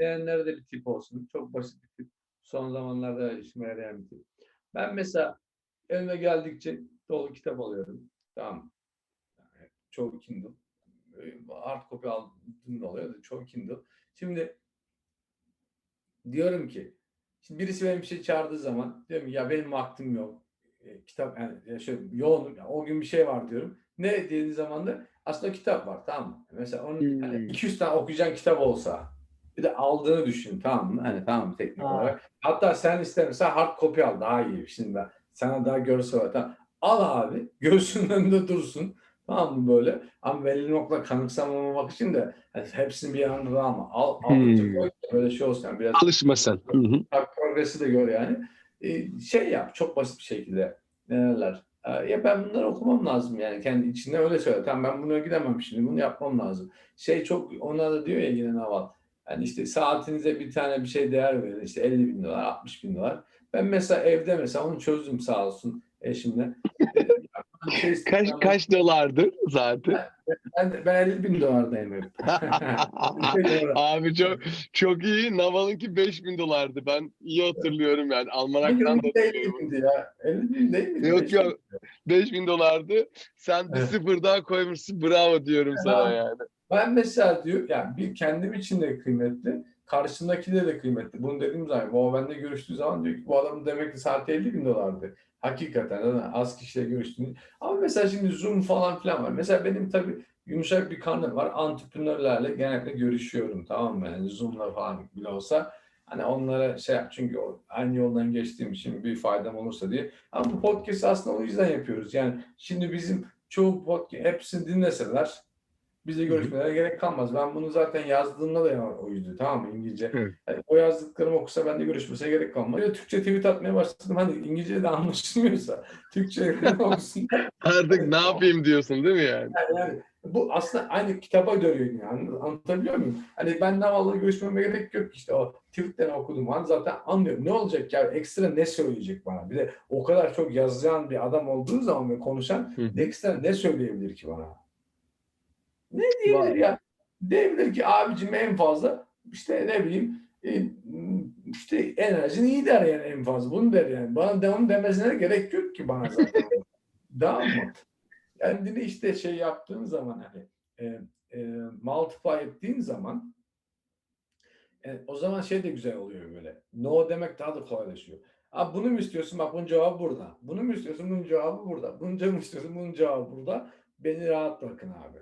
beğenenlere de bir tip olsun. Çok basit bir tip. Son zamanlarda işime yarayan bir tip. Ben mesela önüme geldikçe dolu kitap alıyorum. Tamam. Yani çoğu Kindle. Hard copy aldığım da oluyor da çoğu Kindle. Şimdi diyorum ki şimdi birisi benim bir şey çağırdığı zaman diyorum ya benim vaktim yok. E, kitap yani ya şöyle yoğunum. ya o gün bir şey var diyorum. Ne dediğin zaman da aslında kitap var tamam mı? Mesela onun hani Hmm. 200 tane okuyacağın kitap olsa bir de aldığını düşün tamam mı? Hani tamam teknik Ha. olarak. Hatta sen istemiyorsan hard copy al daha iyi. Şimdi ben sana daha görsel olarak. Tamam. Al abi. Göğsünün önünde dursun. Tamam mı böyle? Ama belli nokta kanıksamamak için de hani hepsini bir anda alma. Al, al Hmm. koy, böyle şey olsun. Yani biraz Alışma sen. Hı hı. Bak progresi de gör yani. Ee, şey yap çok basit bir şekilde. Neler? Ee, ya ben bunları okumam lazım yani kendi içinde öyle söyle. Tamam ben buna gidemem şimdi bunu yapmam lazım. Şey çok ona da diyor ya yine Naval. Yani işte saatinize bir tane bir şey değer verin. işte 50 bin dolar 60 bin dolar. Ben mesela evde mesela onu çözdüm sağ olsun eşimle. Ee, Kaç kaç dolardı zaten? Ben, ben 50 bin dolardayım hep. 50 bin dolar. Abi çok çok iyi. Naval'ınki 5000 dolardı. Ben iyi hatırlıyorum yani. Almanaktan da Hangi 50 hatırlıyorum. bindi ya? 50 bin değil mi? Yok yok. 5000 dolardı. Sen bir Evet. sıfır daha koymuşsun. Bravo diyorum sana yani. Ben mesela diyor yani bir kendim için de kıymetli, karşımdakine de kıymetli. Bunu dediğim zaman o bende görüştüğü zaman diyor ki bu adamın demek ki saati 50 bin dolardı. Hakikaten zaten az kişiyle görüştüğünü. Ama mesela şimdi Zoom falan filan var. Mesela benim tabii yumuşak bir karnım var. Antreprenörlerle genellikle görüşüyorum tamam mı? Yani Zoom'la falan bile olsa hani onlara şey yap çünkü aynı yoldan geçtiğim için bir faydam olursa diye. Ama bu podcast aslında o yüzden yapıyoruz. Yani şimdi bizim çoğu podcast hepsini dinleseler bize görüşmelere gerek kalmaz. Ben bunu zaten yazdığımda da ya- oydu tamam mı İngilizce. Evet. Yani o yazdıklarımı okusa ben de görüşmesine gerek kalmaz. Ya Türkçe tweet atmaya başladım. Hani İngilizce de anlaşılmıyorsa Türkçe okusun. Artık ne yapayım diyorsun değil mi yani? Yani bu aslında aynı kitaba dönüyor yani. Anlatabiliyor muyum? Hani ben Naval'la görüşmeme gerek yok işte o tweetleri okudum an zaten anlıyorum. Ne olacak ya ekstra ne söyleyecek bana? Bir de o kadar çok yazan bir adam olduğu zaman ve konuşan ekstra ne söyleyebilir ki bana? Ne diyebilir ya? Diyebilir ki abicim en fazla işte ne bileyim e, işte enerjin iyi der yani en fazla. Bunu der yani. Bana de onu demesine gerek yok ki bana zaten. Tamam mı? Kendini işte şey yaptığın zaman hani e, e, multiply ettiğin zaman e, o zaman şey de güzel oluyor böyle. No demek daha da kolaylaşıyor. Abi bunu mu istiyorsun? Bak bunun cevabı burada. Bunu mu istiyorsun? Bunun cevabı burada. Bunu mu istiyorsun? Bunun cevabı burada. Beni rahat bırakın abi.